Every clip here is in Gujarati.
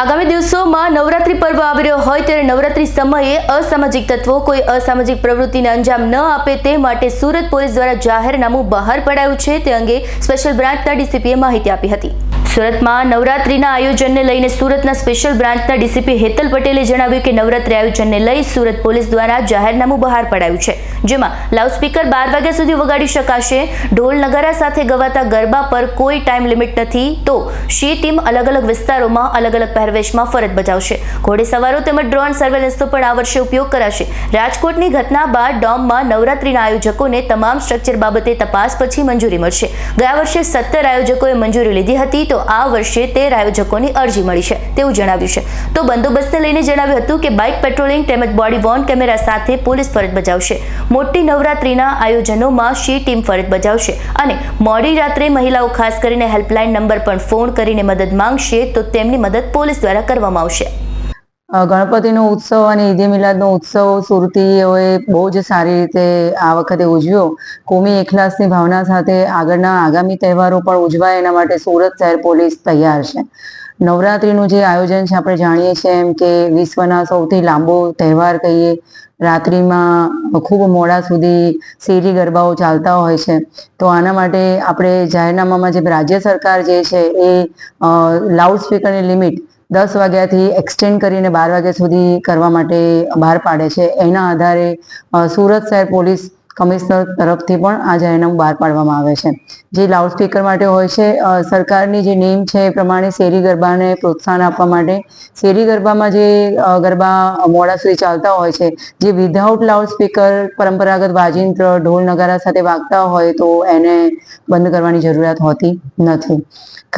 આગામી દિવસોમાં નવરાત્રી પર્વ આવી રહ્યો હોય ત્યારે નવરાત્રી સમયે અસામાજિક તત્વો કોઈ અસામાજિક પ્રવૃત્તિને અંજામ ન આપે તે માટે સુરત પોલીસ દ્વારા જાહેરનામું બહાર પડાયું છે. તે અંગે સ્પેશિયલ બ્રાન્ચના ડીસીપીએ માહિતી આપી હતી. સુરતમાં નવરાત્રીના આયોજનને લઈને સુરતના સ્પેશિયલ બ્રાન્ચના ડીસીપી હેતલ પટેલે જણાવ્યું કે નવરાત્રી આયોજનને લઈ સુરત પોલીસ દ્વારા જાહેરનામું બહાર પડાયું છે, જેમાં લાઉડસ્પીકર બાર વાગ્યા સુધી વગાડી શકાશે, ઢોલ નગારા સાથે ગવાતા ગરબા પર કોઈ ટાઈમ લિમિટ નથી, તો શી ટીમ અલગ અલગ વિસ્તારોમાં અલગ અલગ પહેરવેશમાં ફરજ બજાવશે. ઘોડેસવારો તેમજ ડ્રોન સર્વેલન્સનો પણ આ વર્ષે ઉપયોગ કરાશે. રાજકોટની ઘટના બાદ ડોમમાં નવરાત્રીના આયોજકોને તમામ સ્ટ્રક્ચર બાબતે તપાસ પછી મંજૂરી મળશે. ગયા વર્ષે સત્તર આયોજકોએ મંજૂરી લીધી હતી, તો આ વર્ષે તેર આયોજકોની અરજી મળી છે, તેવું જણાવ્યું છે. તો બંદોબસ્તને લઈને જણાવ્યું હતું કે બાઇક પેટ્રોલિંગ તેમજ બોડી વોર્ન કેમેરા સાથે પોલીસ ફરજ બજાવશે. મોટી નવરાત્રીના આયોજનોમાં શી ટીમ ફરજ બજાવશે અને મોડી રાત્રે મહિલાઓ ખાસ કરીને હેલ્પલાઇન નંબર પર ફોન કરીને મદદ માંગશે તો તેમની મદદ પોલીસ દ્વારા કરવામાં આવશે. ગણપતિનો ઉત્સવ અને ઈદે મિલાદનો ઉત્સવ સુરતીઓએ બહુ જ સારી રીતે આ વખતે ઉજવ્યો. કોમી એકલાસની ભાવના સાથે આગળના આગામી તહેવારો પણ ઉજવાય એના માટે સુરત શહેર પોલીસ તૈયાર છે. નવરાત્રિનું જે આયોજન છે, આપણે જાણીએ છીએ એમ કે વિશ્વના સૌથી લાંબો તહેવાર કહીએ, રાત્રિમાં ખૂબ મોડા સુધી શેરી ગરબાઓ ચાલતા હોય છે. તો આના માટે આપણે જાહેરનામામાં જે રાજ્ય સરકાર જે છે, એ લાઉડ સ્પીકરની લિમિટ દસ વાગ્યાથી એક્સટેન્ડ કરીને બાર વાગ્યા સુધી કરવા માટે બહાર પાડે છે. એના આધારે સુરત શહેર પોલીસ કમિશનર તરફથી પણ આ જાહેરનામું બહાર પાડવામાં આવે છે. જે લાઉડસ્પીકર માટે હોય છે સરકારની જે નેમ છે એ પ્રમાણે શેરી ગરબાને પ્રોત્સાહન આપવા માટે શેરી ગરબામાં જે ગરબા મોડા સુધી ચાલતા હોય છે, જે વિધાઉટ લાઉડ સ્પીકર પરંપરાગત વાજિંત્ર, ઢોલ નગારા સાથે વાગતા હોય તો એને બંધ કરવાની જરૂરિયાત હોતી નથી.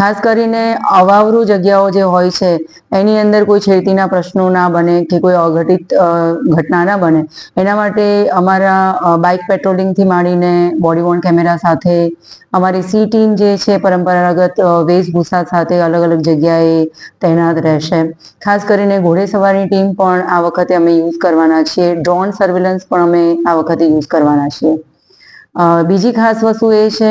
ખાસ કરીને અવાવરું જગ્યાઓ જે હોય છે, એની અંદર કોઈ છેડતીના પ્રશ્નો ના બને કે કોઈ અઘટિત ઘટના ના બને. એના માટે અમારા બાઇક પેટ્રોલિંગથી માંડીને બોડી વોર્ન કેમેરા સાથે અમારી સી ટીમ જે છે પરંપરાગત વેશભૂષા સાથે અલગ અલગ જગ્યાએ તૈનાત રહેશે. ખાસ કરીને ઘોડેસવારની ટીમ પણ આ વખતે અમે યુઝ કરવાના છીએ. ડ્રોન સર્વેલન્સ પણ અમે આ વખતે યુઝ કરવાના છીએ. બીજી ખાસ વસ્તુ એ છે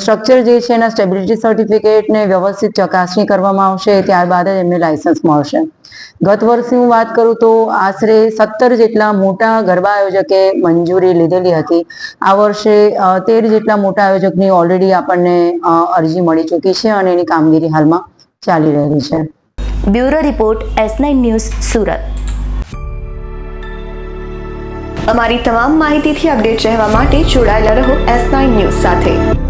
સ્ટ્રક્ચર જે છે એના સ્ટેબિલિટી સર્ટિફિકેટને વ્યવસ્થિત ચકાસણી કરવામાં આવશે, ત્યારબાદ જ એમને લાયસન્સ મળશે. ગત વર્ષની હું વાત કરું તો આશરે સત્તર જેટલા મોટા ગરબા આયોજકે મંજૂરી લીધેલી હતી. આ વર્ષે તેર જેટલા મોટા આયોજકની ઓલરેડી આપણને અરજી મળી ચૂકી છે અને એની કામગીરી હાલમાં ચાલી રહેલી છે. Bureau report, S nine news, Surat. અમારી તમામ માહિતીથી અપડેટ રહેવા માટે જોડાયેલા રહો એસ નાઇન ન્યૂઝ સાથે.